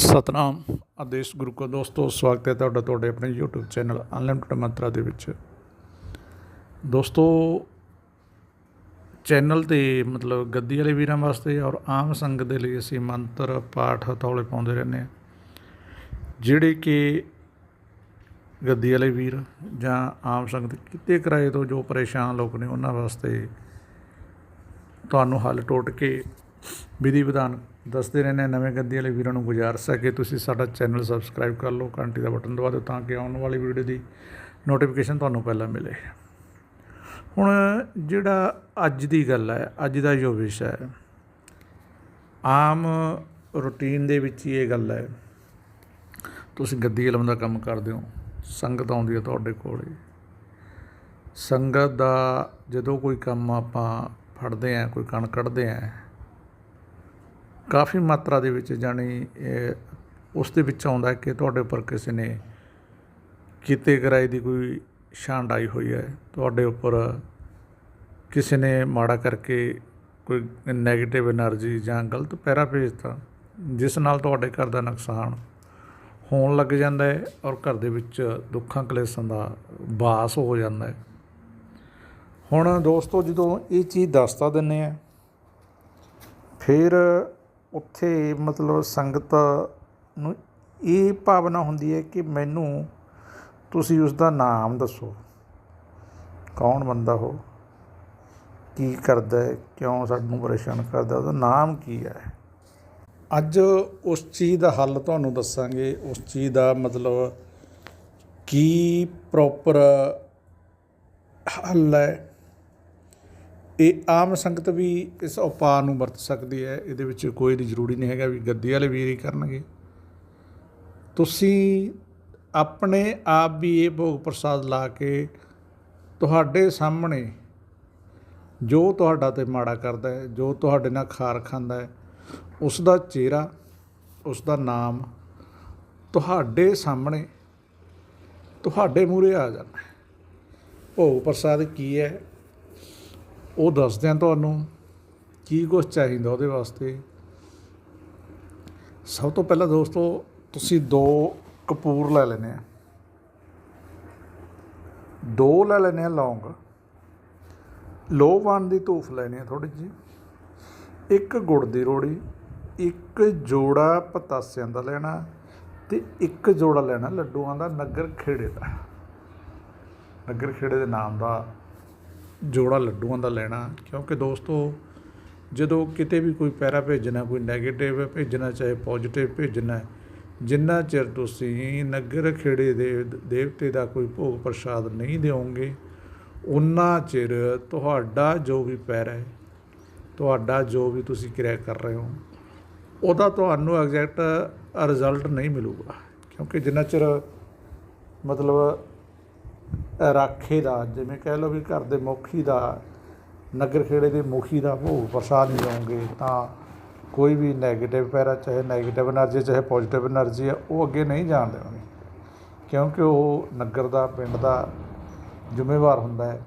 ਸਤਨਾਮ। ਆਦੇਸ਼ ਗੁਰੂ ਕੋ ਦੋਸਤੋ, ਸਵਾਗਤ ਹੈ ਤੁਹਾਡਾ, ਤੁਹਾਡੇ ਆਪਣੇ YouTube ਚੈਨਲ ਅਨਲਿਮਟਿਡ ਮੰਤਰਾ ਦੇ ਵਿੱਚ। ਦੋਸਤੋ, ਚੈਨਲ ਤੇ ਮਤਲਬ ਗੱਦੀ ਵਾਲੇ ਵੀਰਾਂ ਵਾਸਤੇ ਔਰ ਆਮ ਸੰਗਤ ਦੇ ਲਈ ਅਸੀਂ ਮੰਤਰ, ਪਾਠ, ਹਥੌਲੇ ਪਾਉਂਦੇ ਰਹਿੰਦੇ ਹਾਂ। ਜਿਹੜੇ ਕਿ ਗੱਦੀ ਵਾਲੇ ਵੀਰ ਜਾਂ ਆਮ ਸੰਗਤ ਕਿਤੇ ਕਿਰਾਏ ਤੋਂ ਜੋ ਪਰੇਸ਼ਾਨ ਲੋਕ ਨੇ, ਉਹਨਾਂ ਵਾਸਤੇ ਤੁਹਾਨੂੰ ਹੱਲ ਟੋਟ ਕੇ ਵਿਧੀ ਵਿਧਾਨ ਦੱਸਦੇ ਰਹਿੰਦੇ ਹਾਂ ਨਵੇਂ ਗੱਦੀ ਵਾਲੇ ਵੀਰਾਂ ਨੂੰ ਗੁਜ਼ਾਰਿਸ਼ ਹੈ ਕਿ ਤੁਸੀਂ ਸਾਡਾ ਚੈਨਲ ਸਬਸਕ੍ਰਾਈਬ ਕਰ ਲਓ, ਘੰਟੀ ਦਾ ਬਟਨ ਦਬਾ ਦਿਓ ਤਾਂ ਕਿ ਆਉਣ ਵਾਲੀ ਵੀਡੀਓ ਦੀ ਨੋਟੀਫਿਕੇਸ਼ਨ ਤੁਹਾਨੂੰ ਪਹਿਲਾਂ ਮਿਲੇ। ਹੁਣ ਜਿਹੜਾ ਅੱਜ ਦੀ ਗੱਲ ਹੈ, ਅੱਜ ਦਾ ਜੋ ਵਿਸ਼ਾ ਹੈ, ਆਮ ਰੂਟੀਨ ਦੇ ਵਿੱਚ ਹੀ ਇਹ ਗੱਲ ਹੈ, ਤੁਸੀਂ ਗੱਦੀ ਇਲਮ ਦਾ ਕੰਮ ਕਰਦੇ ਹੋ, ਸੰਗਤ ਆਉਂਦੀ ਹੈ ਤੁਹਾਡੇ ਕੋਲੇ। ਸੰਗਤ ਦਾ ਜਦੋਂ ਕੋਈ ਕੰਮ ਆਪਾਂ ਫੜਦੇ ਆ ਕੋਈ ਕਣ ਕੱਢਦੇ ਆ ਕਾਫੀ ਮਾਤਰਾ ਦੇ ਵਿੱਚ ਜਾਣੀ ਉਸ ਦੇ ਵਿੱਚ ਆਉਂਦਾ ਕਿ ਤੁਹਾਡੇ ਉੱਪਰ ਕਿਸੇ ਨੇ ਕੀਤੇ ਕਰਾਈ ਦੀ ਕੋਈ ਛਾਂਡ ਆਈ ਹੋਈ ਹੈ। ਤੁਹਾਡੇ ਉੱਪਰ ਕਿਸੇ ਨੇ ਮਾੜਾ ਕਰਕੇ ਕੋਈ ਨੈਗੇਟਿਵ એનર્ਜੀ ਜਾਂ ਗਲਤ ਪੈਰਾ ਭੇਜਤਾ, ਜਿਸ ਨਾਲ ਤੁਹਾਡੇ ਘਰ ਦਾ ਨੁਕਸਾਨ ਹੋਣ ਲੱਗ ਜਾਂਦਾ ਹੈ ਔਰ ਘਰ ਦੇ ਵਿੱਚ ਦੁੱਖਾਂ ਕਲੇਸ਼ਾਂ ਦਾ ਬਾਸ ਹੋ ਜਾਂਦਾ ਹੈ। ਹੁਣ ਦੋਸਤੋ, ਜਦੋਂ ਇਹ ਚੀਜ਼ ਦੱਸਤਾ ਦਿੰਨੇ ਆ ਫਿਰ ਉੱਥੇ ਮਤਲਬ ਸੰਗਤ ਨੂੰ ਇਹ ਭਾਵਨਾ ਹੁੰਦੀ ਹੈ ਕਿ ਮੈਨੂੰ ਤੁਸੀਂ ਉਸ ਦਾ ਨਾਮ ਦੱਸੋ। ਕੌਣ ਬੰਦਾ ਹੋ ਕੀ ਕਰਦਾ ਹੈ? ਕਿਉਂ ਸਾਨੂੰ ਪਰੇਸ਼ਾਨ ਕਰਦਾ? ਉਹਦਾ ਨਾਮ ਕੀ ਹੈ? ਅੱਜ ਉਸ ਚੀਜ਼ ਦਾ ਹੱਲ ਤੁਹਾਨੂੰ ਦੱਸਾਂਗੇ। ਉਸ ਚੀਜ਼ ਦਾ ਮਤਲਬ ਕੀ ਪ੍ਰੋਪਰ ਹੱਲ ਹੈ? ਇਹ ਆਮ ਸੰਗਤ ਵੀ ਇਸ ਉਪਾਅ ਨੂੰ ਵਰਤ ਸਕਦੀ ਹੈ। ਇਹਦੇ ਵਿੱਚ ਕੋਈ ਨਹੀਂ ਜ਼ਰੂਰੀ ਨਹੀਂ ਹੈਗਾ ਵੀ ਗੱਦੀ ਵਾਲੇ ਵੀਰ ਹੀ ਕਰਨਗੇ। ਤੁਸੀਂ ਆਪਣੇ ਆਪ ਵੀ ਇਹ ਭੋਗ ਪ੍ਰਸਾਦ ਲਾ ਕੇ ਤੁਹਾਡੇ ਸਾਹਮਣੇ ਜੋ ਤੁਹਾਡਾ ਤੇ ਮਾੜਾ ਕਰਦਾ ਹੈ, ਜੋ ਤੁਹਾਡੇ ਨਾਲ ਖਾਰ ਖਾਂਦਾ ਹੈ, ਉਸ ਦਾ ਚਿਹਰਾ, ਉਸ ਦਾ ਨਾਮ ਤੁਹਾਡੇ ਸਾਹਮਣੇ ਤੁਹਾਡੇ ਮੂਹਰੇ ਆ ਜਾਣਾ ਭੋਗ ਪ੍ਰਸਾਦ ਕੀ ਹੈ? ਉਹ ਦੱਸਦੇ ਆ ਤੁਹਾਨੂੰ ਕੀ ਕੁਝ ਚਾਹੀਦਾ ਉਹਦੇ ਵਾਸਤੇ। ਸਭ ਤੋਂ ਪਹਿਲਾਂ ਦੋਸਤੋ, ਤੁਸੀਂ ਦੋ ਕਪੂਰ ਲੈ ਲੈਣੇ ਆ ਦੋ ਲੈ ਲੈਣੇ ਆ ਲੌਂਗ। ਲੋਵਾਨ ਦੀ ਧੂਫ ਲੈਣੀ ਆ ਥੋੜੀ ਜੀ ਇੱਕ ਗੁੜ ਦੀ ਰੋੜੀ, ਇੱਕ ਜੋੜਾ ਪਤਾਸਿਆਂ ਦਾ ਲੈਣਾ ਤੇ ਇੱਕ ਜੋੜਾ ਲੈਣਾ ਲੱਡੂਆਂ ਦਾ ਨਗਰ ਖੇੜੇ ਦਾ। ਨਗਰ ਖੇੜੇ ਦੇ ਨਾਮ ਦਾ ਜੋੜਾ ਲੱਡੂਆਂ ਦਾ ਲੈਣਾ, ਕਿਉਂਕਿ ਦੋਸਤੋ ਜਦੋਂ ਕਿਤੇ ਵੀ ਕੋਈ ਪੈਰਾ ਭੇਜਣਾ, ਕੋਈ ਨੈਗੇਟਿਵ ਭੇਜਣਾ, ਚਾਹੇ ਪੋਜ਼ਿਟਿਵ ਭੇਜਣਾ, ਜਿੰਨਾ ਚਿਰ ਤੁਸੀਂ ਨਗਰ ਖੇੜੇ ਦੇ ਦੇਵਤੇ ਦਾ ਕੋਈ ਭੋਗ ਪ੍ਰਸਾਦ ਨਹੀਂ ਦਿਓਗੇ ਉਨਾ ਚਿਰ ਤੁਹਾਡਾ ਜੋ ਵੀ ਪੈਰ ਹੈ, ਤੁਹਾਡਾ ਜੋ ਵੀ ਤੁਸੀਂ ਕਿਰਿਆ ਕਰ ਰਹੇ ਹੋ, ਉਹਦਾ ਤੁਹਾਨੂੰ ਐਗਜ਼ੈਕਟ ਰਿਜ਼ਲਟ ਨਹੀਂ ਮਿਲੂਗਾ। ਕਿਉਂਕਿ ਜਿੰਨਾ ਚਿਰ ਮਤਲਬ ਰਾਖੇ ਦਾ, ਜਿਵੇਂ ਕਹਿ ਲਓ ਵੀ ਘਰ ਦੇ ਮੁਖੀ ਦਾ, ਨਗਰ ਖੇੜੇ ਦੇ ਮੁਖੀ ਦਾ ਭੋਗ ਪ੍ਰਸਾਦ ਲਿਆਉਂਗੇ ਤਾਂ ਕੋਈ ਵੀ 네ਗੇਟਿਵ ਪੈਰਾ, ਚਾਹੇ 네ਗੇਟਿਵ એનર્ਜੀ ਚਾਹੇ ਪੋਜ਼ਿਟਿਵ એનર્ਜੀ ਹੈ ਉਹ ਅੱਗੇ ਨਹੀਂ ਜਾਣ ਦੇਣਗੇ। ਕਿਉਂਕਿ ਉਹ ਨਗਰ ਦਾ, ਪਿੰਡ ਦਾ ਜ਼ਿੰਮੇਵਾਰ ਹੁੰਦਾ ਹੈ।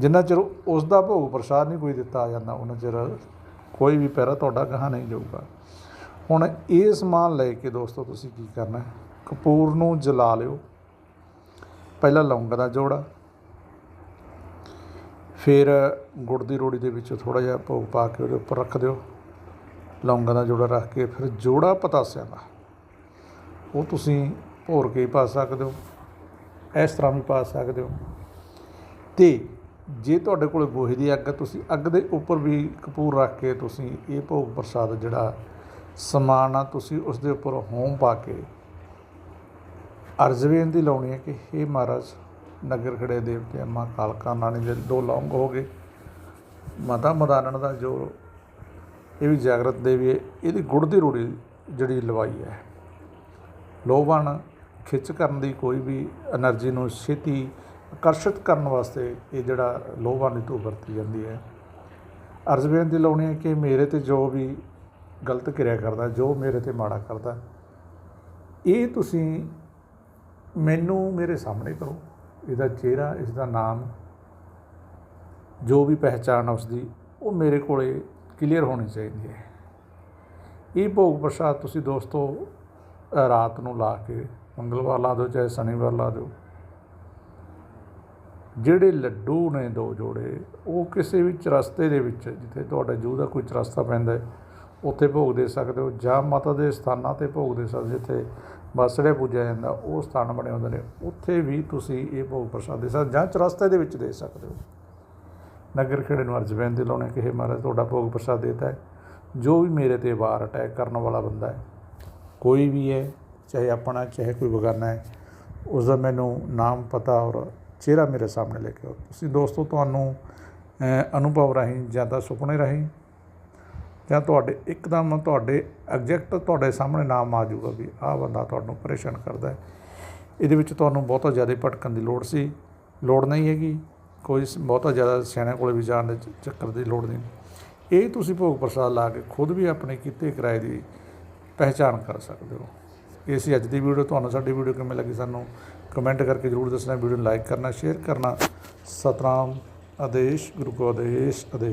ਜਿੰਨਾ ਚਿਰ ਉਸ ਦਾ ਭੋਗ ਪ੍ਰਸਾਦ ਨਹੀਂ ਕੋਈ ਦਿੱਤਾ ਜਾਂਦਾ ਉਹਨਾਂ ਚਿਰ ਕੋਈ ਵੀ ਪੈਰਾ ਤੁਹਾਡਾ ਗਾਹ ਨਹੀਂ ਜਾਊਗਾ। ਹੁਣ ਇਹ ਸਮਾਨ ਲੈ ਕੇ ਦੋਸਤੋ, ਤੁਸੀਂ ਕੀ ਕਰਨਾ ਕਪੂਰ ਨੂੰ ਜਲਾ ਲਿਓ। ਪਹਿਲਾਂ ਲੌਂਗ ਦਾ ਜੋੜਾ, ਫਿਰ ਗੁੜ ਦੀ ਰੋੜੀ ਦੇ ਵਿੱਚ ਥੋੜਾ ਜਿਹਾ ਭੋਗ ਪਾ ਕੇ ਉਹਦੇ ਉੱਪਰ ਰੱਖ ਦਿਓ। ਲੌਂਗਾਂ ਦਾ ਜੋੜਾ ਰੱਖ ਕੇ ਫਿਰ ਜੋੜਾ ਪਤਾਸਿਆਂ ਦਾ। ਉਹ ਤੁਸੀਂ ਭੋਰ ਕੇ ਪਾ ਸਕਦੇ ਹੋ, ਇਸ ਤਰ੍ਹਾਂ ਵੀ ਪਾ ਸਕਦੇ ਹੋ। ਤੇ ਜੇ ਤੁਹਾਡੇ ਕੋਲ ਗੋਹੇ ਦੀ ਅੱਗ ਤੁਸੀਂ ਅੱਗ ਦੇ ਉੱਪਰ ਵੀ ਕਪੂਰ ਰੱਖ ਕੇ ਤੁਸੀਂ ਇਹ ਭੋਗ ਪ੍ਰਸਾਦ ਜਿਹੜਾ ਸਮਾਨ ਆ, ਤੁਸੀਂ ਉਸ ਦੇ ਉੱਪਰ ਹੋਮ ਪਾ ਕੇ ਅਰਜ਼ ਵੀ ਇਹਦੀ ਲਾਉਣੀ ਹੈ ਕਿ हे ਮਹਾਰਾਜ, ਨਗਰ ਖੜੇ ਦੇਵਤੇ, ਮਾਂ ਕਾਲਕਾ ਨਾਣੀ ਦੇ ਦੋ ਲੌਂਗ ਹੋ ਗਏ। ਮਾਤਾ ਮਦਾਨਣ ਦਾ ਜੋ ਇਹ ਵੀ ਜਾਗਰਤ ਦੇਵੀ ਇਹਦੀ ਗੁੜ ਦੀ ਰੋੜੀ ਜਿਹੜੀ ਲਵਾਈ ਹੈ। ਲੋਭਣ ਖਿੱਚ ਕਰਨ ਦੀ ਕੋਈ ਵੀ એનર્ਜੀ ਨੂੰ ਛੇਤੀ ਆਕਰਸ਼ਿਤ ਕਰਨ ਵਾਸਤੇ ਇਹ ਜਿਹੜਾ ਲੋਭਾਂ ਦੀ ਧੂਪ ਵਰਤੀ ਜਾਂਦੀ ਹੈ। ਅਰਜ਼ ਬੇਨਤੀ ਲਾਉਣੀ ਹੈ ਕਿ ਮੇਰੇ ਤੇ ਜੋ ਵੀ ਗਲਤ ਕਿਰਿਆ ਕਰਦਾ, ਜੋ ਮੇਰੇ ਤੇ ਮਾੜਾ ਕਰਦਾ, ਇਹ ਤੁਸੀਂ ਮੈਨੂੰ ਮੇਰੇ ਸਾਹਮਣੇ ਕਰੋ। ਇਹਦਾ ਚਿਹਰਾ ਇਸ ਦਾ ਨਾਮ, ਜੋ ਵੀ ਪਹਿਚਾਣ ਉਸ ਦੀ ਉਹ ਮੇਰੇ ਕੋਲੇ ਕਲੀਅਰ ਹੋਣੀ ਚਾਹੀਦੀ ਹੈ। ਇਹ ਭੋਗ ਪ੍ਰਸ਼ਾਦ ਤੁਸੀਂ ਦੋਸਤੋ ਰਾਤ ਨੂੰ ਲਾ ਕੇ, ਮੰਗਲਵਾਰ ਲਾ ਦਿਓ, ਚਾਹੇ ਸ਼ਨੀਵਾਰ ਲਾ ਦਿਓ। ਜਿਹੜੇ ਲੱਡੂ ਨੇ ਦੋ ਜੋੜੇ, ਉਹ ਕਿਸੇ ਵੀ ਚਰਸਤੇ ਦੇ ਵਿੱਚ, ਜਿੱਥੇ ਤੁਹਾਡਾ ਜੂਹ ਦਾ ਕੋਈ ਚਰਸਤਾ ਪੈਂਦਾ ਹੈ, ਉੱਥੇ ਭੋਗ ਦੇ ਸਕਦੇ ਹੋ ਜਾਂ ਮਾਤਾ ਦੇ ਸਥਾਨਾਂ ਤੇ ਭੋਗ ਦੇ ਸਕਦੇ ਜਿੱਥੇ ਬਸੜੇ ਪੂਜਿਆ ਜਾਂਦਾ, ਉਹ ਸਥਾਨ ਬਣੇ ਹੁੰਦੇ ਨੇ। ਉੱਥੇ ਵੀ ਤੁਸੀਂ ਇਹ ਭੋਗ ਪ੍ਰਸ਼ਾਦ ਦੇ ਸਕਦੇ ਜਾਂ ਚਰਸਤੇ ਦੇ ਵਿੱਚ ਦੇ ਸਕਦੇ ਹੋ। ਨਗਰ ਖੇੜੇ ਨੂੰ ਅਰਜ਼ ਬੇਨਤੀ ਲਾਉਣੇ ਕਿ ਇਹ ਮਹਾਰਾਜ, ਤੁਹਾਡਾ ਭੋਗ ਪ੍ਰਸ਼ਾਦ ਦੇਤਾ ਹੈ। ਜੋ ਵੀ ਮੇਰੇ ਤੇ ਵਾਰ ਅਟੈਕ ਕਰਨ ਵਾਲਾ ਬੰਦਾ ਹੈ, ਕੋਈ ਵੀ ਹੈ, ਚਾਹੇ ਆਪਣਾ, ਚਾਹੇ ਕੋਈ ਬਗਾਨਾ ਹੈ, ਉਸ ਦਾ ਮੈਨੂੰ ਨਾਮ ਪਤਾ ਔਰ ਚਿਹਰਾ ਮੇਰੇ ਸਾਹਮਣੇ ਲੈ ਕੇ ਆਓ। ਤੁਸੀਂ ਦੋਸਤੋ, ਤੁਹਾਨੂੰ ਅਨੁਭਵ ਰਾਹੀਂ ਜਾਂ ਤਾਂ ਸੁਪਨੇ ਰਾਹੀਂ ਜਾਂ ਤੁਹਾਡੇ, ਇੱਕਦਮ ਤੁਹਾਡੇ ਐਗਜ਼ੈਕਟ ਤੁਹਾਡੇ ਸਾਹਮਣੇ ਨਾਮ ਆ ਜਾਊਗਾ ਵੀ ਆਹ ਬੰਦਾ ਤੁਹਾਨੂੰ ਪਰੇਸ਼ਾਨ ਕਰਦਾ ਹੈ। ਇਹਦੇ ਵਿੱਚ ਤੁਹਾਨੂੰ ਬਹੁਤਾ ਜ਼ਿਆਦਾ ਭਟਕਣ ਦੀ ਲੋੜ ਸੀ। ਲੋੜ ਨਹੀਂ ਹੈਗੀ। ਕੋਈ ਸ- ਬਹੁਤਾ ਜ਼ਿਆਦਾ ਸਿਆਣਿਆਂ ਕੋਲੇ ਵੀ ਜਾਣ ਦੇ ਚ- ਚੱਕਰ ਦੀ ਲੋੜ ਨਹੀਂ। ਇਹ ਤੁਸੀਂ ਭੋਗ ਪ੍ਰਸਾਦ ਲਾ ਕੇ ਖੁਦ ਵੀ ਆਪਣੇ ਕੀਤੇ ਕਿਰਾਏ ਦੀ ਪਹਿਚਾਣ ਕਰ ਸਕਦੇ ਹੋ। ਇਹ ਸੀ ਅੱਜ ਦੀ ਵੀਡੀਓ। ਤੁਹਾਨੂੰ ਸਾਡੀ ਵੀਡੀਓ ਕਿਵੇਂ ਲੱਗੀ ਸਾਨੂੰ ਕਮੈਂਟ ਕਰਕੇ ਜ਼ਰੂਰ ਦੱਸਣਾ। ਵੀਡੀਓ ਨੂੰ ਲਾਈਕ ਕਰਨਾ, ਸ਼ੇਅਰ ਕਰਨਾ। ਸਤਨਾਮ ਆਦੇਸ਼, ਗੁਰੂ ਕੋ ਆਦੇਸ਼ ਆਦੇਸ਼।